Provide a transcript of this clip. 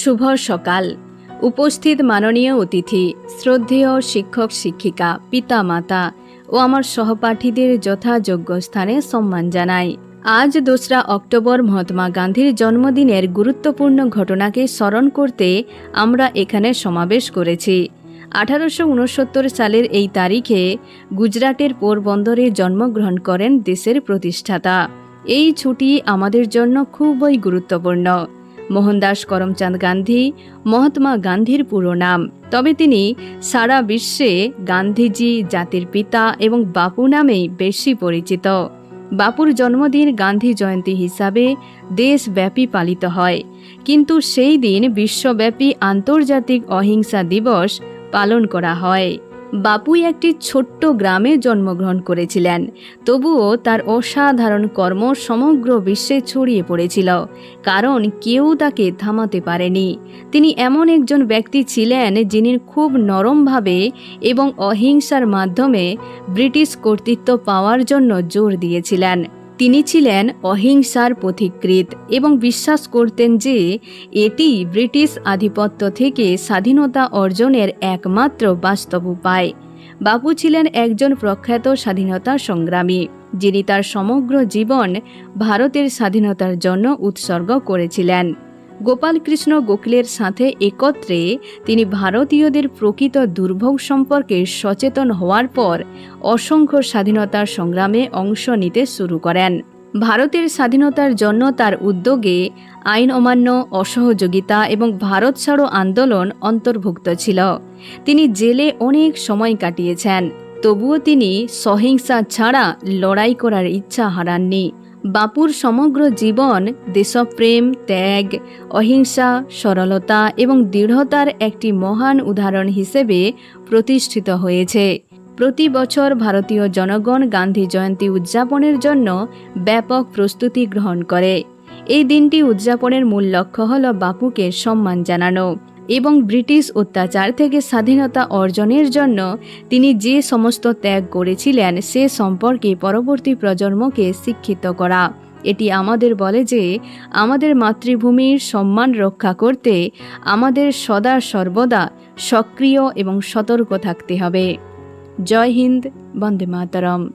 শুভ সকাল। উপস্থিত মাননীয় অতিথি, শ্রদ্ধেয় শিক্ষক শিক্ষিকা পিতা মাতা ও আমার সহপাঠীদের যথাযোগ্য স্থানে সম্মান জানাই। আজ দোসরা অক্টোবর মহাত্মা গান্ধীর জন্মদিনের গুরুত্বপূর্ণ ঘটনাকে স্মরণ করতে আমরা এখানে সমাবেশ করেছি। আঠারোশো উনসত্তর সালের এই তারিখে গুজরাটের পোরবন্দরে জন্মগ্রহণ করেন দেশের প্রতিষ্ঠাতা। এই ছুটি আমাদের জন্য খুবই গুরুত্বপূর্ণ। মোহনদাস করমচাঁদ গান্ধী, মহাত্মা গান্ধীর পুরো নাম। তবে তিনি সারা বিশ্বে গান্ধীজি, জাতির পিতা এবং বাপু নামেই বেশি পরিচিত। বাপুর জন্মদিন গান্ধী জয়ন্তী হিসাবে দেশব্যাপী পালিত হয়। কিন্তু সেই দিন বিশ্বব্যাপী আন্তর্জাতিক অহিংসা দিবস পালন করা হয়। বাপুই একটি ছোট্ট গ্রামে জন্মগ্রহণ করেছিলেন। তবুও তার অসাধারণ কর্ম সমগ্র বিশ্বে ছড়িয়ে পড়েছিল, কারণ কেউ তাকে থামাতে পারেনি। তিনি এমন একজন ব্যক্তি ছিলেন যিনি খুব নরমভাবে এবং অহিংসার মাধ্যমে ব্রিটিশ কর্তৃত্ব পাওয়ার জন্য জোর দিয়েছিলেন। তিনি ছিলেন অহিংসার পথিকৃত এবং বিশ্বাস করতেন যে এটি ব্রিটিশ আধিপত্য থেকে স্বাধীনতা অর্জনের একমাত্র বাস্তব উপায়। বাপু ছিলেন একজন প্রখ্যাত স্বাধীনতা সংগ্রামী, যিনি তার সমগ্র জীবন ভারতের স্বাধীনতার জন্য উৎসর্গ করেছিলেন। গোপালকৃষ্ণ গোখলের সাথে একত্রে তিনি ভারতীয়দের প্রকৃত দুর্ভোগ সম্পর্কে সচেতন হওয়ার পর অসংখ্য স্বাধীনতার সংগ্রামে অংশ নিতে শুরু করেন। ভারতের স্বাধীনতার জন্য তার উদ্যোগে আইন অমান্য, অসহযোগিতা এবং ভারত ছাড়ো আন্দোলন অন্তর্ভুক্ত ছিল। তিনি জেলে অনেক সময় কাটিয়েছেন, তবুও তিনি সহিংসা ছাড়া লড়াই করার ইচ্ছা হারাননি। বাপুর সমগ্র জীবন দেশপ্রেম, ত্যাগ, অহিংসা, সরলতা এবং দৃঢ়তার একটি মহান উদাহরণ হিসেবে প্রতিষ্ঠিত হয়েছে। প্রতি বছর ভারতীয় জনগণ গান্ধী জয়ন্তী উদযাপনের জন্য ব্যাপক প্রস্তুতি গ্রহণ করে। এই দিনটি উদযাপনের মূল লক্ষ্য হল বাপুকে সম্মান জানানো। এবং ব্রিটিশ অত্যাচার থেকে স্বাধীনতা অর্জনের জন্য তিনি যে সমস্ত ত্যাগ করেছিলেন সে সম্পর্কে পরবর্তী প্রজন্মকে শিক্ষিত করা। এটি আমাদের বলে যে, আমাদের মাতৃভূমির সম্মান রক্ষা করতে আমাদের সদা সর্বদা সক্রিয় এবং সতর্ক থাকতে হবে। জয় হিন্দ, বন্দে মাতরম।